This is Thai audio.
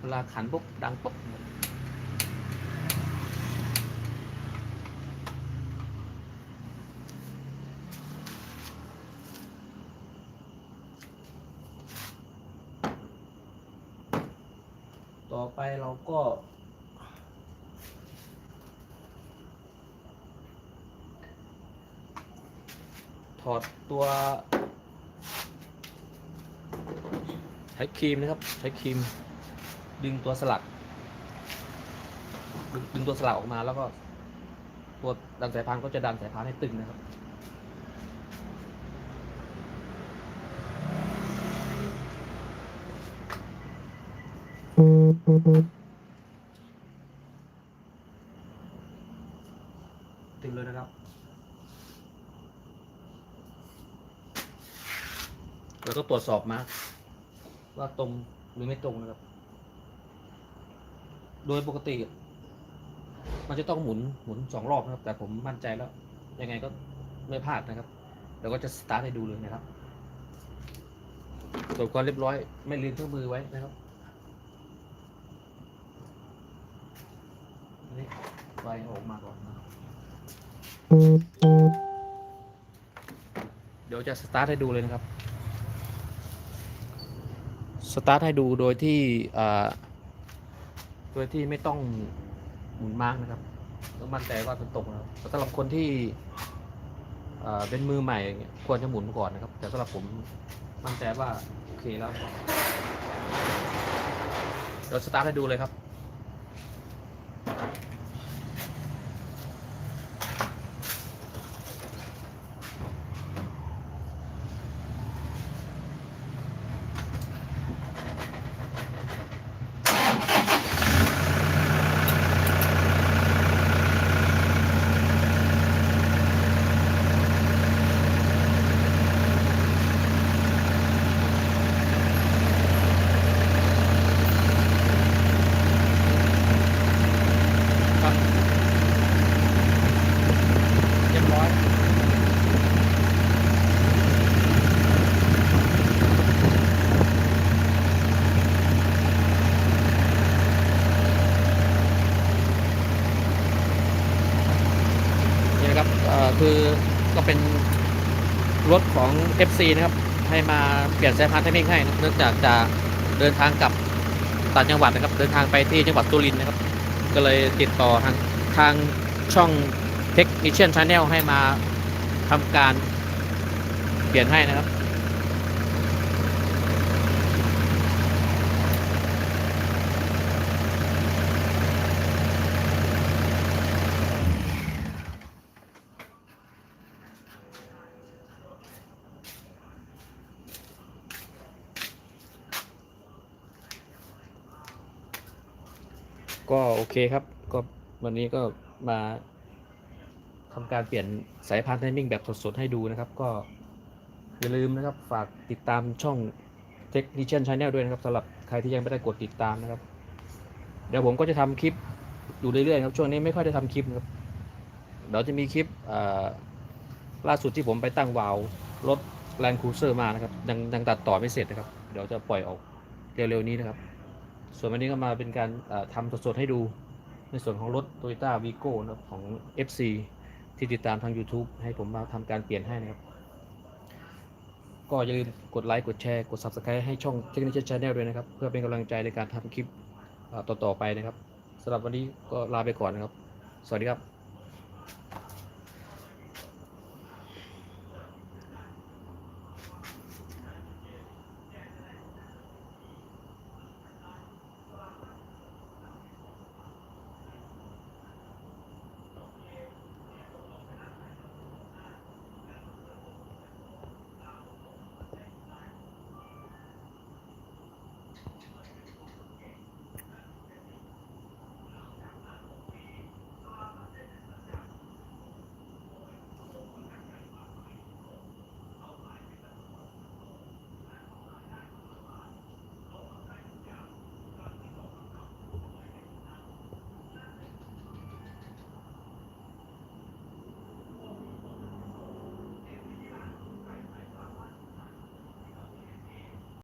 เวลาขันปุ๊บดังปุ๊บต่อไปเราก็ ถอดตัวใช้ครีมนะครับ ใช้ครีม ดึงตัวสลักดึงดึงตัวสลักออกมาแล้วก็ ตัวดันสายพานก็จะดันสายพานให้ตึงนะครับตึงเลยนะครับ แล้วก็ตรวจสอบมา ว่าตรงหรือไม่ตรงนะครับ โดยปกติ มันจะต้องหมุนหมุนสองรอบนะครับ แต่ผมมั่นใจแล้ว ยังไงก็ไม่พลาดนะครับเดี๋ยวก็จะสตาร์ทให้ดูเลยนะครับตรวจความเรียบร้อย ไม่ลืมเครื่องมือไว้นะครับนี่ไฟออกมาก่อนนะเดี๋ยวจะสตาร์ทให้ดูเลยนะครับ สตาร์ทให้ดูโดยที่อ่า โดยที่ไม่ต้องหมุนมาร์กนะครับต้องมั่นใจว่าเป็นตกนะครับแต่สำหรับคนที่เป็นมือใหม่ควรจะหมุนก่อนนะครับ แต่สำหรับผมมั่นใจว่าโอเคแล้วเราสตาร์ทให้ดูเลยครับ ครับเรียบร้อยนี่นะครับคือก็เป็นรถของ FC นะครับ ให้มาเปลี่ยนสายพานเทคนิคให้นะเนื่องจากจะเดินทางกลับต่างจังหวัดนะครับ เดินทางไปที่จังหวัดสุรินนะครับ ก็เลยติดต่อทางทางช่อง Technician Channel ให้มาทำการเปลี่ยนให้นะครับ ก็โอเคครับ ก็วันนี้ก็มาทำการเปลี่ยนสายพานไทมิ่งแบบสดๆให้ดูนะครับ ก็อย่าลืมนะครับ ฝากติดตามช่อง Technician Channel ด้วยนะครับสำหรับใครที่ยังไม่ได้กดติดตามนะครับ เดี๋ยวผมก็จะทำคลิปอยู่เรื่อยๆครับ ช่วงนี้ไม่ค่อยได้ทำคลิปนะครับเดี๋ยวจะมีคลิปล่าสุดที่ผมไปตั้งวาล์วรถ Land Cruiser มานะครับยังยังตัดต่อไม่เสร็จนะครับ เดี๋ยวจะปล่อยออกเร็วๆนี้นะครับ ส่วนวันนี้ก็มาเป็นการทำสดๆให้ดูในส่วนของรถ Toyota Vigo นะของ FC ที่ติดตามทาง YouTube ให้ผมมาทำการเปลี่ยนให้นะครับ ก็อย่าลืมกดไลค์กดแชร์กด Subscribe ให้ช่อง Technical Channel ด้วยนะครับ เพื่อเป็นกำลังใจในการทำคลิปต่อๆไปนะครับสำหรับวันนี้ก็ลาไปก่อนนะครับ สวัสดีครับ